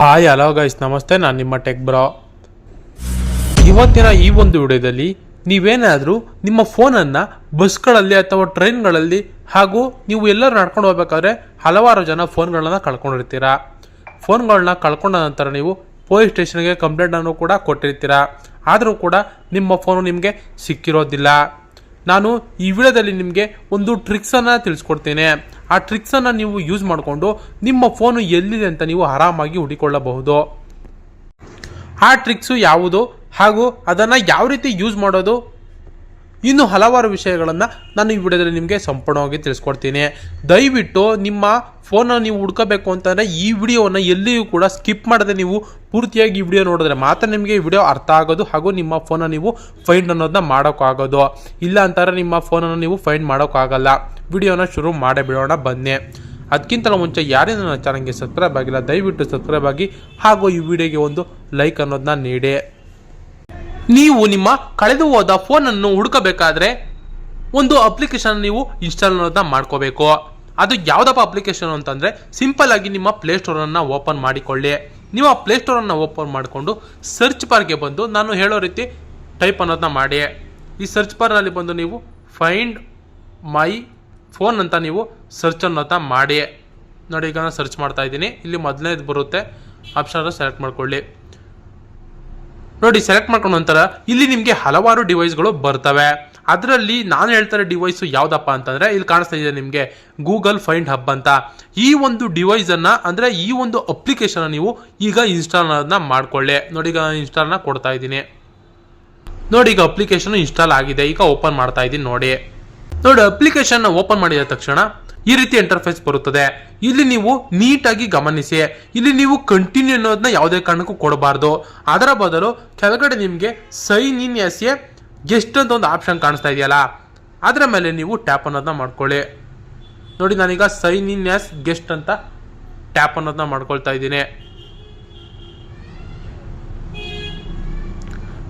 Hi hello guys ನಮಸ್ತೆ, ನಾನು ನಿಮ್ಮ ಟೆಕ್ ಬ್ರೋ ಇವತ್ತಿನ ಈ ಒಂದು ವಿಡಿಯೋದಲ್ಲಿ ನೀವೇನಾದರೂ ನಿಮ್ಮ ಫೋನನ್ನು ಬಸ್ಗಳಲ್ಲಿ ಅಥವಾ ಟ್ರೈನ್ಗಳಲ್ಲಿ ಹಾಗೂ ನೀವು ಎಲ್ಲರೂ ನಡ್ಕೊಂಡು ಹೋಗ್ಬೇಕಾದ್ರೆ ಹಲವಾರು ಜನ ಫೋನ್ಗಳನ್ನ ಕಳ್ಕೊಂಡಿರ್ತೀರಾ. ಫೋನ್ಗಳನ್ನ ಕಳ್ಕೊಂಡ ನಂತರ ನೀವು ಪೊಲೀಸ್ ಸ್ಟೇಷನ್ಗೆ ಕಂಪ್ಲೇಂಟನ್ನು ಕೂಡ ಕೊಟ್ಟಿರ್ತೀರಾ. ಆದರೂ ಕೂಡ ನಿಮ್ಮ ಫೋನು ನಿಮಗೆ ಸಿಕ್ಕಿರೋದಿಲ್ಲ. ನಾನು ಈ ವಿಡಿಯೋದಲ್ಲಿ ನಿಮಗೆ ಒಂದು ಟ್ರಿಕ್ಸನ್ನು ತಿಳಿಸ್ಕೊಡ್ತೇನೆ. ಆ ಟ್ರಿಕ್ಸನ್ನು ನೀವು ಯೂಸ್ ಮಾಡಿಕೊಂಡು ನಿಮ್ಮ ಫೋನು ಎಲ್ಲಿದೆ ಅಂತ ನೀವು ಆರಾಮಾಗಿ ಹುಡಿಕೊಳ್ಳಬಹುದು. ಆ ಟ್ರಿಕ್ಸು ಯಾವುದು ಹಾಗೂ ಅದನ್ನು ಯಾವ ರೀತಿ ಯೂಸ್ ಮಾಡೋದು? ಇನ್ನು ಹಲವಾರು ವಿಷಯಗಳನ್ನು ನಾನು ಈ ವಿಡಿಯೋದಲ್ಲಿ ನಿಮಗೆ ಸಂಪೂರ್ಣವಾಗಿ ತಿಳಿಸ್ಕೊಡ್ತೀನಿ. ದಯವಿಟ್ಟು ನಿಮ್ಮ ಫೋನನ್ನು ನೀವು ಹುಡ್ಕೋಬೇಕು ಅಂತಂದರೆ ಈ ವಿಡಿಯೋವನ್ನು ಎಲ್ಲಿಯೂ ಕೂಡ ಸ್ಕಿಪ್ ಮಾಡದೆ ನೀವು ಪೂರ್ತಿಯಾಗಿ ಈ ವಿಡಿಯೋ ನೋಡಿದ್ರೆ ಮಾತ್ರ ನಿಮಗೆ ಈ ವಿಡಿಯೋ ಅರ್ಥ ಆಗೋದು ಹಾಗೂ ನಿಮ್ಮ ಫೋನನ್ನು ನೀವು ಫೈಂಡ್ ಅನ್ನೋದನ್ನ ಮಾಡೋಕ್ಕಾಗೋದು. ಇಲ್ಲ ಅಂತಾರೆ ನಿಮ್ಮ ಫೋನನ್ನು ನೀವು ಫೈಂಡ್ ಮಾಡೋಕ್ಕಾಗಲ್ಲ. ವಿಡಿಯೋನ ಶುರು ಮಾಡೇ ಬಿಡೋಣ ಬನ್ನಿ. ಅದಕ್ಕಿಂತ ಮುಂಚೆ ಯಾರೇ ನನ್ನ ಚಾನಲ್ಗೆ ಸಬ್ಸ್ಕ್ರೈಬ್ ಆಗಿಲ್ಲ, ದಯವಿಟ್ಟು ಸಬ್ಸ್ಕ್ರೈಬ್ ಆಗಿ ಹಾಗೂ ಈ ವಿಡಿಯೋಗೆ ಒಂದು ಲೈಕ್ ಅನ್ನೋದನ್ನ ನೀಡಿ. ನೀವು ನಿಮ್ಮ ಕಳೆದು ಹೋದ ಫೋನನ್ನು ಹುಡುಕಬೇಕಾದ್ರೆ ಒಂದು ಅಪ್ಲಿಕೇಶನ್ ನೀವು ಇನ್ಸ್ಟಾಲ್ ಅನ್ನೋದನ್ನ ಮಾಡ್ಕೋಬೇಕು. ಅದು ಯಾವುದಪ್ಪ ಅಪ್ಲಿಕೇಶನ್ ಅಂತಂದರೆ ಸಿಂಪಲ್ ಆಗಿ ನಿಮ್ಮ ಪ್ಲೇಸ್ಟೋರನ್ನು ಓಪನ್ ಮಾಡಿಕೊಳ್ಳಿ. ನೀವು ಆ ಪ್ಲೇಸ್ಟೋರನ್ನು ಓಪನ್ ಮಾಡಿಕೊಂಡು ಸರ್ಚ್ ಬಾರ್ಗೆ ಬಂದು ನಾನು ಹೇಳೋ ರೀತಿ ಟೈಪ್ ಅನ್ನೋದನ್ನ ಮಾಡಿ ಈ ಸರ್ಚ್ ಬಾರ್ನಲ್ಲಿ ಬಂದು ನೀವು ಫೈಂಡ್ ಮೈ ಫೋನ್ ಅಂತ ನೀವು ಸರ್ಚ್ ಅನ್ನೋದನ್ನ ಮಾಡಿ ನೋಡಿ, ಈಗ ನಾನು ಸರ್ಚ್ ಮಾಡ್ತಾ ಇದ್ದೀನಿ. ಇಲ್ಲಿ ಮೊದಲನೇದು ಬರುತ್ತೆ. ಆಪ್ಷನ್ ಸೆಲೆಕ್ಟ್ ಮಾಡ್ಕೊಳ್ಳಿ. ನೋಡಿ ಸೆಲೆಕ್ಟ್ ಮಾಡ್ಕೊಂಡ ನಂತರ ಇಲ್ಲಿ ನಿಮಗೆ ಹಲವಾರು ಡಿವೈಸ್ಗಳು ಬರ್ತವೆ. ಅದರಲ್ಲಿ ನಾನು ಹೇಳ್ತಾರೆ ಡಿವೈಸು ಯಾವುದಪ್ಪ ಅಂತಂದರೆ ಇಲ್ಲಿ ಕಾಣಿಸ್ತಾ ಇದೆ ನಿಮಗೆ ಗೂಗಲ್ ಫೈಂಡ್ ಹಬ್ ಅಂತ. ಈ ಒಂದು ಡಿವೈಸನ್ನು ಅಂದರೆ ಈ ಒಂದು ಅಪ್ಲಿಕೇಶನ್ ನೀವು ಈಗ ಇನ್ಸ್ಟಾಲ್ನ ಮಾಡ್ಕೊಳ್ಳಿ. ನೋಡಿ ಈಗ ಇನ್ಸ್ಟಾಲ್ ಇನ್ಸ್ಟಾಲ್ನ ಕೊಡ್ತಾ ಇದ್ದೀನಿ. ನೋಡಿ ಈಗ ಅಪ್ಲಿಕೇಶನ್ ಇನ್ಸ್ಟಾಲ್ ಆಗಿದೆ. ಈಗ ಓಪನ್ ಮಾಡ್ತಾ ಇದ್ದೀನಿ ನೋಡಿ. ನೋಡಿ ಅಪ್ಲಿಕೇಶನ್ ಓಪನ್ ಮಾಡಿದ ತಕ್ಷಣ ಈ ರೀತಿ ಇಂಟರ್ಫೇಸ್ ಬರುತ್ತದೆ. ಇಲ್ಲಿ ನೀವು ನೀಟಾಗಿ ಗಮನಿಸಿ. ಇಲ್ಲಿ ನೀವು ಕಂಟಿನ್ಯೂ ಅನ್ನೋದನ್ನ ಯಾವುದೇ ಕಾರಣಕ್ಕೂ ಕೊಡಬಾರ್ದು. ಅದರ ಬದಲು ಕೆಳಗಡೆ ನಿಮಗೆ ಸೈನ್ ಇನ್ ಎಸ್ ಎ ಒಂದು ಆಪ್ಷನ್ ಕಾಣಿಸ್ತಾ ಇದೆಯಲ್ಲ, ಅದರ ಮೇಲೆ ನೀವು ಟ್ಯಾಪ್ ಅನ್ನೋದನ್ನ ಮಾಡ್ಕೊಳ್ಳಿ. ನೋಡಿ, ನಾನೀಗ ಸೈನ್ ಇನ್ ಆಸ್ ಗೆಸ್ಟ್ ಅಂತ ಟ್ಯಾಪ್ ಅನ್ನೋದನ್ನ ಮಾಡ್ಕೊಳ್ತಾ ಇದ್ದೀನಿ.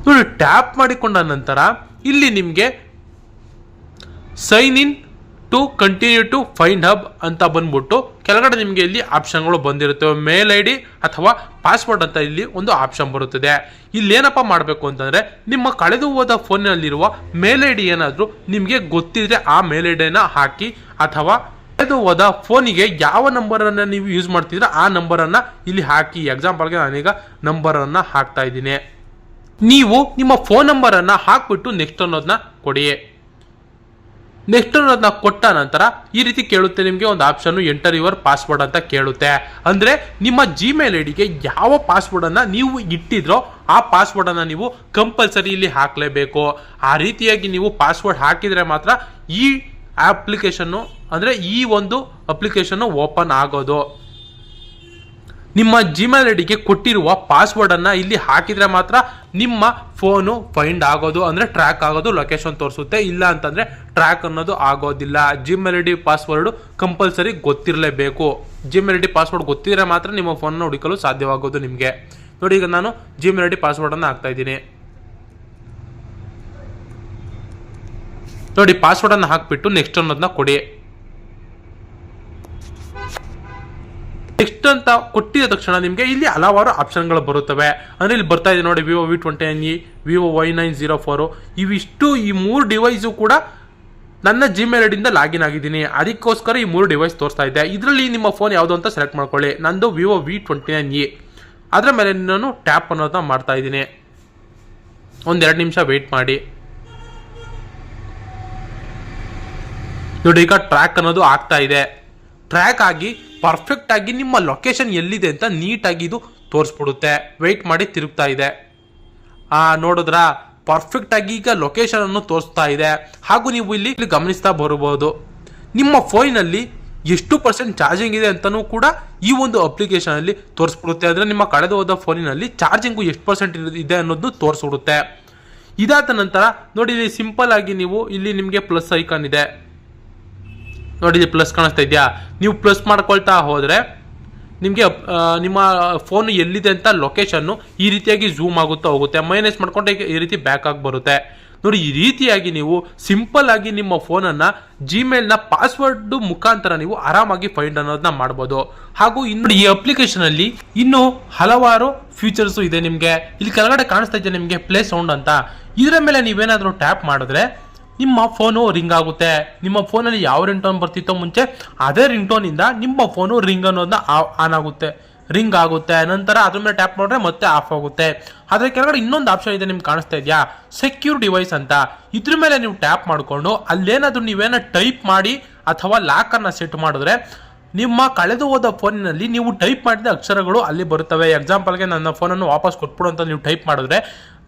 ನೋಡಿ ಟ್ಯಾಪ್ ಮಾಡಿಕೊಂಡ ನಂತರ ಇಲ್ಲಿ ನಿಮಗೆ sign in to continue to Find Hub ಅಂತ ಬಂದ್ಬಿಟ್ಟು ಕೆಳಗಡೆ ನಿಮಗೆ ಇಲ್ಲಿ ಆಪ್ಷನ್ಗಳು ಬಂದಿರುತ್ತೆ. ಮೇಲ್ ಐ ಅಥವಾ ಪಾಸ್ವರ್ಡ್ ಅಂತ ಇಲ್ಲಿ ಒಂದು ಆಪ್ಷನ್ ಬರುತ್ತದೆ. ಇಲ್ಲಿ ಏನಪ್ಪ ಮಾಡಬೇಕು ಅಂತಂದರೆ ನಿಮ್ಮ ಕಳೆದು ಹೋದ ಫೋನ್ನಲ್ಲಿರುವ ಮೇಲ್ ಐ ಡಿ ಏನಾದರೂ ನಿಮಗೆ ಗೊತ್ತಿದ್ರೆ ಆ ಮೇಲ್ ಐ ಡಿನ ಹಾಕಿ ಅಥವಾ ಕಳೆದು ಹೋದ ಫೋನಿಗೆ ಯಾವ ನಂಬರನ್ನು ನೀವು ಯೂಸ್ ಮಾಡ್ತಿದ್ರೆ ಆ ನಂಬರನ್ನು ಇಲ್ಲಿ ಹಾಕಿ. ಎಕ್ಸಾಂಪಲ್ಗೆ ನಾನೀಗ ನಂಬರನ್ನು ಹಾಕ್ತಾ ಇದ್ದೀನಿ. ನೀವು ನಿಮ್ಮ ಫೋನ್ ನಂಬರನ್ನು ಹಾಕ್ಬಿಟ್ಟು ನೆಕ್ಸ್ಟ್ ಅನ್ನೋದನ್ನ ಕೊಡಿ. ನೆಕ್ಸ್ಟ್ ಅನ್ನೋದನ್ನ ಕೊಟ್ಟ ನಂತರ ಈ ರೀತಿ ಕೇಳುತ್ತೆ, ನಿಮಗೆ ಒಂದು ಆಪ್ಷನ್ ಎಂಟರ್ ಯುವರ್ ಪಾಸ್ವರ್ಡ್ ಅಂತ ಕೇಳುತ್ತೆ. ಅಂದ್ರೆ ನಿಮ್ಮ ಜಿಮೇಲ್ ಐ ಡಿಗೆ ಯಾವ ಅನ್ನ ನೀವು ಇಟ್ಟಿದ್ರೋ ಆ ಪಾಸ್ವರ್ಡ್ ಅನ್ನ ನೀವು ಕಂಪಲ್ಸರಿ ಇಲ್ಲಿ ಹಾಕಲೇಬೇಕು. ಆ ರೀತಿಯಾಗಿ ನೀವು ಪಾಸ್ವರ್ಡ್ ಹಾಕಿದ್ರೆ ಮಾತ್ರ ಈ ಅಪ್ಲಿಕೇಶನ್ ಅಂದರೆ ಈ ಒಂದು ಅಪ್ಲಿಕೇಶನ್ನು ಓಪನ್ ಆಗೋದು. ನಿಮ್ಮ ಜಿಮೇಲ್ ಐ ಡಿಗೆ ಕೊಟ್ಟಿರುವ ಪಾಸ್ವರ್ಡನ್ನು ಇಲ್ಲಿ ಹಾಕಿದರೆ ಮಾತ್ರ ನಿಮ್ಮ ಫೋನು ಫೈಂಡ್ ಆಗೋದು, ಅಂದರೆ ಟ್ರ್ಯಾಕ್ ಆಗೋದು ಲೊಕೇಶನ್ ತೋರಿಸುತ್ತೆ. ಇಲ್ಲ ಅಂತಂದರೆ ಟ್ರ್ಯಾಕ್ ಅನ್ನೋದು ಆಗೋದಿಲ್ಲ. Gmail I D password compulsory ಗೊತ್ತಿರಲೇಬೇಕು. Gmail I D password ಗೊತ್ತಿದ್ರೆ ಮಾತ್ರ ನಿಮ್ಮ ಫೋನನ್ನು ಹುಡುಕಲು ಸಾಧ್ಯವಾಗೋದು ನಿಮಗೆ. ನೋಡಿ, ಈಗ ನಾನು ಜಿಮೇಲ್ ಐ ಡಿ ಪಾಸ್ವರ್ಡನ್ನು ಹಾಕ್ತಾ ಇದ್ದೀನಿ. ನೋಡಿ ಪಾಸ್ವರ್ಡನ್ನು ಹಾಕಿಬಿಟ್ಟು ನೆಕ್ಸ್ಟ್ ಅನ್ನೋದನ್ನ ಕೊಡಿ ನೆಕ್ಸ್ಟ್ ಅಂತ ಕೊಟ್ಟಿದ ತಕ್ಷಣ ನಿಮಗೆ ಇಲ್ಲಿ ಹಲವಾರು ಆಪ್ಷನ್ಗಳು ಬರುತ್ತವೆ. ಅಂದರೆ ಇಲ್ಲಿ ಬರ್ತಾ ಇದೆ ನೋಡಿ Vivo V twenty N E Vivo Y nine zero four ಇವಿಷ್ಟು ಈ ಮೂರು ಡಿವೈಸು ಕೂಡ ನನ್ನ ಜಿಮೇಲ್ ಐಡಿಯಿಂದ ಲಾಗಿನ್ ಆಗಿದ್ದೀನಿ. ಅದಕ್ಕೋಸ್ಕರ ಈ ಮೂರು ಡಿವೈಸ್ ತೋರಿಸ್ತಾ ಇದೆ ಇದರಲ್ಲಿ ನಿಮ್ಮ ಫೋನ್ ಯಾವುದು ಅಂತ ಸೆಲೆಕ್ಟ್ ಮಾಡ್ಕೊಳ್ಳಿ. ನಂದು Vivo V twenty nine E ಅದರ ಮೇಲೆ ನಾನು ಟ್ಯಾಪ್ ಅನ್ನೋದನ್ನ ಮಾಡ್ತಾ ಇದ್ದೀನಿ. ಒಂದೆರಡು ನಿಮಿಷ ವೆಯ್ಟ್ ಮಾಡಿ. ನೋಡಿ, ಈಗ ಟ್ರ್ಯಾಕ್ ಅನ್ನೋದು ಆಗ್ತಾ ಇದೆ. ಟ್ರ್ಯಾಕ್ ಆಗಿ ಪರ್ಫೆಕ್ಟ್ ಆಗಿ ನಿಮ್ಮ ಲೊಕೇಶನ್ ಎಲ್ಲಿದೆ ಅಂತ ನೀಟಾಗಿ ಇದು ತೋರಿಸ್ಬಿಡುತ್ತೆ. ವೆಯ್ಟ್ ಮಾಡಿ ತಿರುಗ್ತಾ ಇದೆ. ಆ, ನೋಡಿದ್ರ? ಪರ್ಫೆಕ್ಟ್ ಆಗಿ ಈಗ ಲೊಕೇಶನ್ ಅನ್ನು ತೋರಿಸ್ತಾ ಇದೆ. ಹಾಗೂ ನೀವು ಇಲ್ಲಿ ಗಮನಿಸ್ತಾ ಬರಬಹುದು. ನಿಮ್ಮ ಫೋನಿನಲ್ಲಿ ಎಷ್ಟು ಪರ್ಸೆಂಟ್ ಚಾರ್ಜಿಂಗ್ ಇದೆ ಅಂತಲೂ ಕೂಡ ಈ ಒಂದು ಅಪ್ಲಿಕೇಶನ್ ಅಲ್ಲಿ ತೋರಿಸ್ಬಿಡುತ್ತೆ. ಅಂದರೆ ನಿಮ್ಮ ಕಳೆದು ಹೋದ ಫೋನಿನಲ್ಲಿ ಚಾರ್ಜಿಂಗು ಎಷ್ಟು ಪರ್ಸೆಂಟ್ ಇದೆ ಅನ್ನೋದನ್ನು ತೋರಿಸ್ಬಿಡುತ್ತೆ. ಇದಾದ ನಂತರ ನೋಡಿ, ಇಲ್ಲಿ ಸಿಂಪಲ್ ಆಗಿ ನೀವು ಇಲ್ಲಿ ನಿಮಗೆ ಪ್ಲಸ್ ಐಕಾನ್ ಇದೆ. ನೋಡಿ ಪ್ಲಸ್ ಕಾಣಿಸ್ತಾ ಇದೆಯಾ? ನೀವು ಪ್ಲಸ್ ಮಾಡ್ಕೊಳ್ತಾ ಹೋದರೆ ನಿಮಗೆ ನಿಮ್ಮ ಫೋನ್ ಎಲ್ಲಿದೆ ಅಂತ ಲೊಕೇಶನ್ನು ಈ ರೀತಿಯಾಗಿ ಝೂಮ್ ಆಗುತ್ತಾ ಹೋಗುತ್ತೆ. ಮೈನಸ್ ಮಾಡ್ಕೊಂಡೆ ಈ ರೀತಿ ಬ್ಯಾಕ್ ಆಗಿ ಬರುತ್ತೆ. ನೋಡಿ, ಈ ರೀತಿಯಾಗಿ ನೀವು ಸಿಂಪಲ್ ಆಗಿ ನಿಮ್ಮ ಫೋನನ್ನು ಜಿಮೇಲ್ನ ಪಾಸ್ವರ್ಡ್ ಮುಖಾಂತರ ನೀವು ಆರಾಮಾಗಿ ಫೈಂಡ್ ಅನ್ನೋದನ್ನ ಮಾಡ್ಬೋದು. ಹಾಗೂ ಇನ್ನು ಈ ಅಪ್ಲಿಕೇಶನಲ್ಲಿ ಇನ್ನೂ ಹಲವಾರು ಫೀಚರ್ಸು ಇದೆ ನಿಮಗೆ. ಇಲ್ಲಿ ಕೆಳಗಡೆ ಕಾಣಿಸ್ತಾ ಇದೆಯಾ ನಿಮಗೆ? ಪ್ಲೇ ಸೌಂಡ್ ಅಂತ. ಇದರ ಮೇಲೆ ನೀವೇನಾದರೂ ಟ್ಯಾಪ್ ಮಾಡಿದ್ರೆ ನಿಮ್ಮ ಫೋನು ರಿಂಗ್ ಆಗುತ್ತೆ. ನಿಮ್ಮ ಫೋನಲ್ಲಿ ಯಾವ ರಿಂಗ್ ಟೋನ್ ಬರ್ತಿತ್ತೋ ಮುಂಚೆ ಅದೇ ರಿಂಗ್ ಟೋನಿಂದ ನಿಮ್ಮ ಫೋನು ರಿಂಗ್ ಅನ್ನೋದನ್ನ ಆನ್ ಆಗುತ್ತೆ. ರಿಂಗ್ ಆಗುತ್ತೆ. ನಂತರ ಅದ್ರ ಮೇಲೆ ಟ್ಯಾಪ್ ಮಾಡಿದ್ರೆ ಮತ್ತೆ ಆಫ್ ಆಗುತ್ತೆ. ಅದ್ರ ಕೆಳಗಡೆ ಇನ್ನೊಂದು ಆಪ್ಷನ್ ಇದೆ ನಿಮ್ಗೆ ಕಾಣಿಸ್ತಾ ಇದೆಯಾ? ಸೆಕ್ಯೂರ್ ಡಿವೈಸ್ ಅಂತ. ಇದ್ರ ಮೇಲೆ ನೀವು ಟ್ಯಾಪ್ ಮಾಡಿಕೊಂಡು ಅಲ್ಲೇನಾದರೂ ನೀವೇನ ಟೈಪ್ ಮಾಡಿ ಅಥವಾ ಲಾಕನ್ನು ಸೆಟ್ ಮಾಡಿದ್ರೆ ನಿಮ್ಮ ಕಳೆದು ಹೋದ ಫೋನಿನಲ್ಲಿ ನೀವು ಟೈಪ್ ಮಾಡಿದ ಅಕ್ಷರಗಳು ಅಲ್ಲಿ ಬರುತ್ತವೆ. ಎಕ್ಸಾಂಪಲ್ಗೆ ನನ್ನ ಫೋನನ್ನು ವಾಪಸ್ ಕೊಟ್ಬಿಡು ಅಂತ ನೀವು ಟೈಪ್ ಮಾಡಿದ್ರೆ,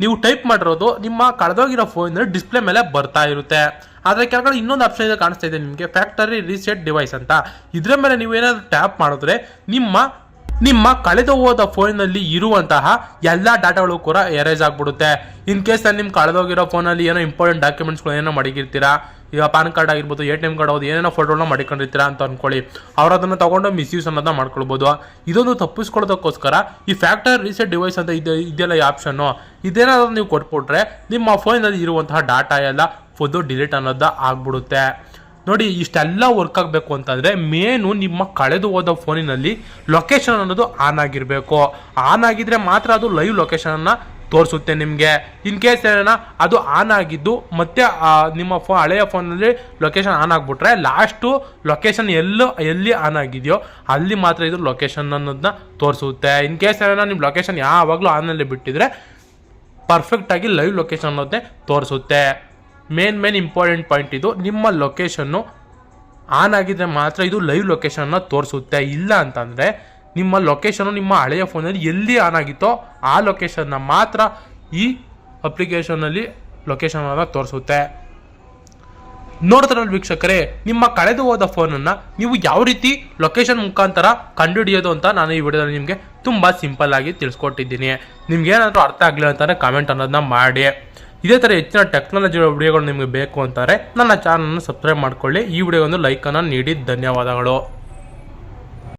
ನೀವು ಟೈಪ್ ಮಾಡಿರೋದು ನಿಮ್ಮ ಕಳೆದೋಗಿರೋ ಫೋನ್ ಡಿಸ್ಪ್ಲೇ ಮೇಲೆ ಬರ್ತಾ ಇರುತ್ತೆ. ಆದರೆ ಕೆಳಗಡೆ ಇನ್ನೊಂದು ಆಪ್ಷನ್ ಇದೆ ಕಾಣಿಸ್ತಾ ಇದೆ ನಿಮಗೆ ಫ್ಯಾಕ್ಟರಿ ರೀಸೆಟ್ ಡಿವೈಸ್ ಅಂತ. ಇದರ ಮೇಲೆ ನೀವು ಏನಾದರೂ ಟ್ಯಾಪ್ ಮಾಡಿದ್ರೆ ನಿಮ್ಮ ನಿಮ್ಮ ಕಳೆದು ಹೋದ ಫೋನಲ್ಲಿ ಇರುವಂತಹ ಎಲ್ಲ ಡಾಟಾಗಳು ಕೂಡ ಎರೇಜ್ ಆಗಿಬಿಡುತ್ತೆ. ಇನ್ ಕೇಸ್ ನಿಮ್ಮ ಕಳೆದೋಗಿರೋ ಫೋನಲ್ಲಿ ಏನೋ ಇಂಪಾರ್ಟೆಂಟ್ ಡಾಕ್ಯುಮೆಂಟ್ಸ್ಗಳು ಏನೋ ಮಡಗಿರ್ತೀರಾ ಈಗ ಪಾನ್ ಕಾರ್ಡ್ ಆಗಿರ್ಬೋದು, ಎ ಟಿ ಎಂ ಕಾರ್ಡ್ ಹೌದು ಏನೇನೋ ಫೋಟೋಗಳನ್ನ ಮಾಡಿಕೊಂಡಿರ್ತೀರಾ ಅಂತ ಅನ್ಕೊಳ್ಳಿ. ಅವ್ರು ಅದನ್ನು ತಗೊಂಡು ಮಿಸ್ಯೂಸ್ ಅನ್ನೋದನ್ನ ಮಾಡ್ಕೊಳ್ಬೋದು. ಇದೊಂದು ತಪ್ಪಿಸ್ಕೊಳ್ಳೋದಕ್ಕೋಸ್ಕರ ಈ ಫ್ಯಾಕ್ಟರ್ ರೀಸೆಟ್ ಡಿವೈಸ್ ಅಂತ ಇದೆ ಇದೆಲ್ಲ ಈ ಆಪ್ಷನ್ನು ಇದೇನಾದರೂ ನೀವು ಕೊಟ್ಬಿಟ್ರೆ ನಿಮ್ಮ ಫೋನಲ್ಲಿ ಇರುವಂತಹ ಡಾಟಾ ಎಲ್ಲ ಫೋದು ಡಿಲೀಟ್ ಅನ್ನೋದು ಆಗ್ಬಿಡುತ್ತೆ. ನೋಡಿ, ಇಷ್ಟೆಲ್ಲ ವರ್ಕ್ ಆಗಬೇಕು ಅಂತಂದರೆ ಮೇನು ನಿಮ್ಮ ಕಳೆದು ಹೋದ ಫೋನಿನಲ್ಲಿ ಲೊಕೇಶನ್ ಅನ್ನೋದು ಆನ್ ಆಗಿರಬೇಕು. ಆನ್ ಆಗಿದ್ರೆ ಮಾತ್ರ ಅದು ಲೈವ್ ಲೊಕೇಶನನ್ನು ತೋರಿಸುತ್ತೆ ನಿಮಗೆ. ಇನ್ ಕೇಸ್ ಏನ ಅದು ಆನ್ ಆಗಿದ್ದು, ಮತ್ತೆ ನಿಮ್ಮ ಫೋ, ಹಳೆಯ ಫೋನಲ್ಲಿ ಲೊಕೇಶನ್ ಆನ್ ಆಗಿಬಿಟ್ರೆ ಲಾಸ್ಟು ಲೊಕೇಶನ್ ಎಲ್ಲೋ, ಎಲ್ಲಿ ಆನ್ ಆಗಿದೆಯೋ, ಅಲ್ಲಿ ಮಾತ್ರ ಇದು ಲೊಕೇಶನ್ ಅನ್ನೋದನ್ನ ತೋರಿಸುತ್ತೆ. ಇನ್ ಕೇಸ್ ಏನ ನಿಮ್ಮ ಲೊಕೇಶನ್ ಯಾವಾಗಲೂ ಆನಲ್ಲಿ ಬಿಟ್ಟಿದ್ರೆ ಪರ್ಫೆಕ್ಟಾಗಿ ಲೈವ್ ಲೊಕೇಶನ್ ಅನ್ನೋದೇ ತೋರಿಸುತ್ತೆ. ಮೇನ್ ಮೇನ್ ಇಂಪಾರ್ಟೆಂಟ್ ಪಾಯಿಂಟ್ ಇದು, ನಿಮ್ಮ ಲೊಕೇಶನ್ನು ಆನ್ ಆಗಿದ್ರೆ ಮಾತ್ರ ಇದು ಲೈವ್ ಲೊಕೇಶನ್ನ ತೋರಿಸುತ್ತೆ. ಇಲ್ಲ ಅಂತಂದರೆ ನಿಮ್ಮ ಲೊಕೇಶನ್ನು ನಿಮ್ಮ ಹಳೆಯ ಫೋನಲ್ಲಿ ಎಲ್ಲಿ ಆನ್ ಆಗಿತ್ತೋ ಆ ಲೊಕೇಶನ್ನ ಮಾತ್ರ ಈ ಅಪ್ಲಿಕೇಶನಲ್ಲಿ ಲೊಕೇಶನ್ ಅನ್ನ ತೋರಿಸುತ್ತೆ. ನೋಡ್ತಾರಲ್ಲ ವೀಕ್ಷಕರೇ, ನಿಮ್ಮ ಕಳೆದು ಹೋದ ಫೋನನ್ನು ನೀವು ಯಾವ ರೀತಿ ಲೊಕೇಶನ್ ಮುಖಾಂತರ ಕಂಡುಹಿಡಿಯೋದು ಅಂತ ನಾನು ಈ ವಿಡಿಯೋದಲ್ಲಿ ನಿಮಗೆ ತುಂಬ ಸಿಂಪಲ್ ಆಗಿ ತಿಳಿಸ್ಕೊಟ್ಟಿದ್ದೀನಿ. ನಿಮ್ಗೆ ಏನಾದರೂ ಅರ್ಥ ಆಗಲಿಲ್ಲ ಅಂತಾರೆ ಕಾಮೆಂಟ್ ಅನ್ನೋದನ್ನ ಮಾಡಿ. ಇದೇ ಥರ ಹೆಚ್ಚಿನ ಟೆಕ್ನಾಲಜಿ ವಿಡಿಯೋಗಳು ನಿಮಗೆ ಬೇಕು ಅಂತಾರೆ, ನನ್ನ ಚಾನಲ್ನ ಸಬ್ಸ್ಕ್ರೈಬ್ ಮಾಡ್ಕೊಳ್ಳಿ. ಈ ವಿಡಿಯೋ ಒಂದು ಲೈಕನ್ನು ನೀಡಿ. ಧನ್ಯವಾದಗಳು.